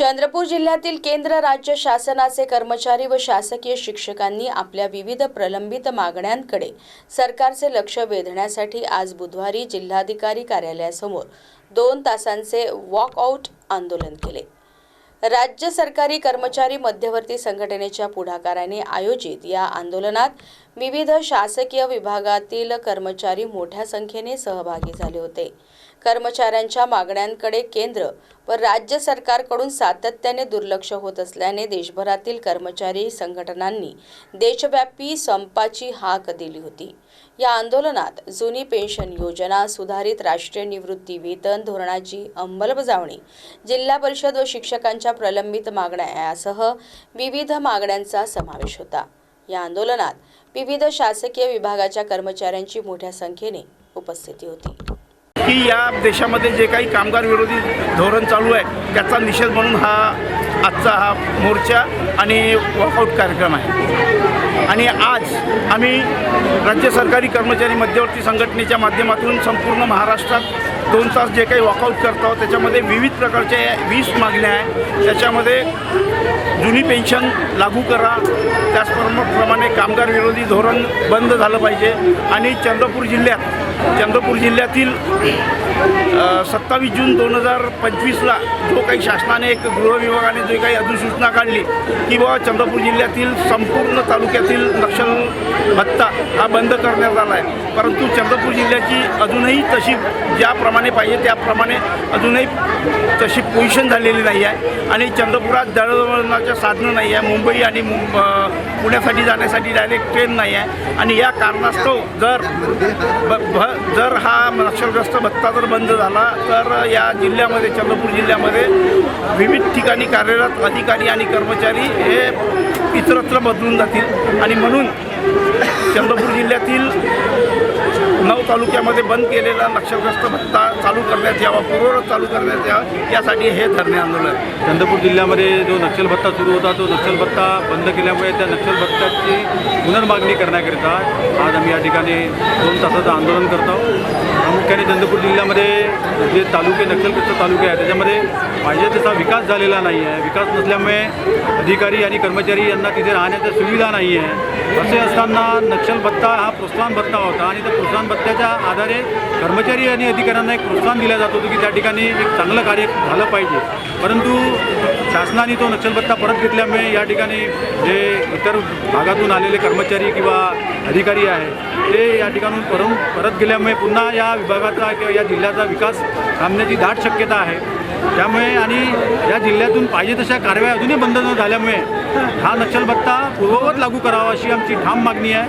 चंद्रपूर जिल्ह्यातील केंद्र राज्य शासनाचे कर्मचारी व शासकीय शिक्षकांनी आपल्या विविध प्रलंबित मागण्यांकडे सरकारचे लक्ष वेधण्यासाठी आज बुधवारी जिल्हाधिकारी कार्यालयासमोर दोन तासांचे वॉकआउट आंदोलन केले. राज्य सरकारी कर्मचारी मध्यवर्ती संघटनेच्या पुढाकाराने आयोजित या आंदोलनात विविध शासकीय विभागातील कर्मचारी मोठ्या संख्येने सहभागी झाले होते. कर्मचाऱ्यांच्या मागण्यांकडे केंद्र व राज्य सरकारकडून सातत्याने दुर्लक्ष होत असल्याने देशभरातील कर्मचारी संघटनांनी देशव्यापी संपाची हाक दिली होती. या आंदोलनात जुनी पेन्शन योजना सुधारित राष्ट्रीय निवृत्ती वेतन धोरणाची अंमलबजावणी जिल्हा परिषद व शिक्षकांच्या प्रलंबित मागण्या यासह विविध मागण्यांचा समावेश होता. या आंदोलनात विविध शासकीय विभागाच्या कर्मचाऱ्यांची मोठ्या संख्येने उपस्थिती होती. की या देशामध्ये जे काही कामगार विरोधी धोरण चालू आहे त्याचा निषेध म्हणून हा आजचा हा मोर्चा आणि वॉकआउट कार्यक्रम आहे. आणि आज आम्ही राज्य सरकारी कर्मचारी मध्यवर्ती संघटनेच्या माध्यमातून संपूर्ण महाराष्ट्रात दोन तास जे काही वॉकआउट करत आहोत त्याच्यामध्ये विविध प्रकारचे वीस मागण्या आहे त्याच्यामध्ये जुनी पेन्शन लागू करा. त्याचप्रमाणे कामगार विरोधी धोरण बंद झालं पाहिजे. आणि चंद्रपूर जिल्ह्यात चंद्रपूर जिल्ह्यातील सत्तावीस जून दोन हजार पंचवीसला जो काही शासनाने एक गृह विभागाने जो काही अधिसूचना काढली की बाबा चंद्रपूर जिल्ह्यातील संपूर्ण तालुक्यातील नक्षल भत्ता हा बंद करण्यात आला आहे. परंतु चंद्रपूर जिल्ह्याची अजूनही तशी ज्याप्रमाणे पाहिजे त्याप्रमाणे अजूनही तशी पोझिशन झालेली नाही आहे. आणि चंद्रपुरात दळणवळणाच्या साधनं नाही आहे. मुंबई आणि मुं पुण्यासाठी जाण्यासाठी डायरेक्ट ट्रेन नाही आहे. आणि या कारणास्तव जर ब भ जर हा नक्षलग्रस्त भत्ता जर बंद झाला तर या जिल्ह्यामध्ये चंद्रपूर जिल्ह्यामध्ये विविध ठिकाणी कार्यरत अधिकारी आणि कर्मचारी हे इतरत्र बदलून जातील. आणि म्हणून चंद्रपूर जिल्ह्यातील तालुक्यामध्ये बंद केलेला नक्षलग्रस्त भत्ता चालू करण्यात यावा पूर्ववत चालू करण्यात यावा यासाठी हे धरणे आंदोलन. चंद्रपूर जिल्ह्यामध्ये जो नक्षल भत्ता सुरू होता तो नक्षल भत्ता बंद केल्यामुळे त्या नक्षल भत्त्याची पुनर्मागणी करण्याकरिता आज आम्ही या ठिकाणी दोन तासाचं आंदोलन करतो प्रामुख्याने चंद्रपूर जिल्ह्यामध्ये जे तालुके नक्षलग्रस्त तालुके आहेत त्याच्यामध्ये पाहिजे तसा विकास झालेला नाही आहे. विकास नसल्यामुळे अधिकारी आणि कर्मचारी यांना तिथे राहण्याच्या सुविधा नाही आहे. असे असताना नक्षल भत्ता हा प्रोत्साहन भत्ता होता आणि त्या प्रोत्साहन भत्त्याच्या आधारे कर्मचारी आणि अधिकाऱ्यांना एक प्रोत्साहन दिला जात होतं की त्या ठिकाणी एक चांगलं कार्य झालं पाहिजे. परंतु शासनाने तो नक्षल भत्ता परत घेतल्यामुळे या ठिकाणी जे इतर भागातून आलेले कर्मचारी किंवा अधिकारी आहे. ते या ठिकाणून परत परत गेल्यामुळे पुन्हा या विभागाचा किंवा या जिल्ह्याचा विकास थांबण्याची दाट शक्यता आहे. त्यामुळे आणि या जिल्ह्यातून पाहिजे तशा कारवाया अजूनही बंद न झाल्यामुळे हा नक्षल भत्ता पूर्ववत लागू करावा अशी आमची ठाम मागणी आहे.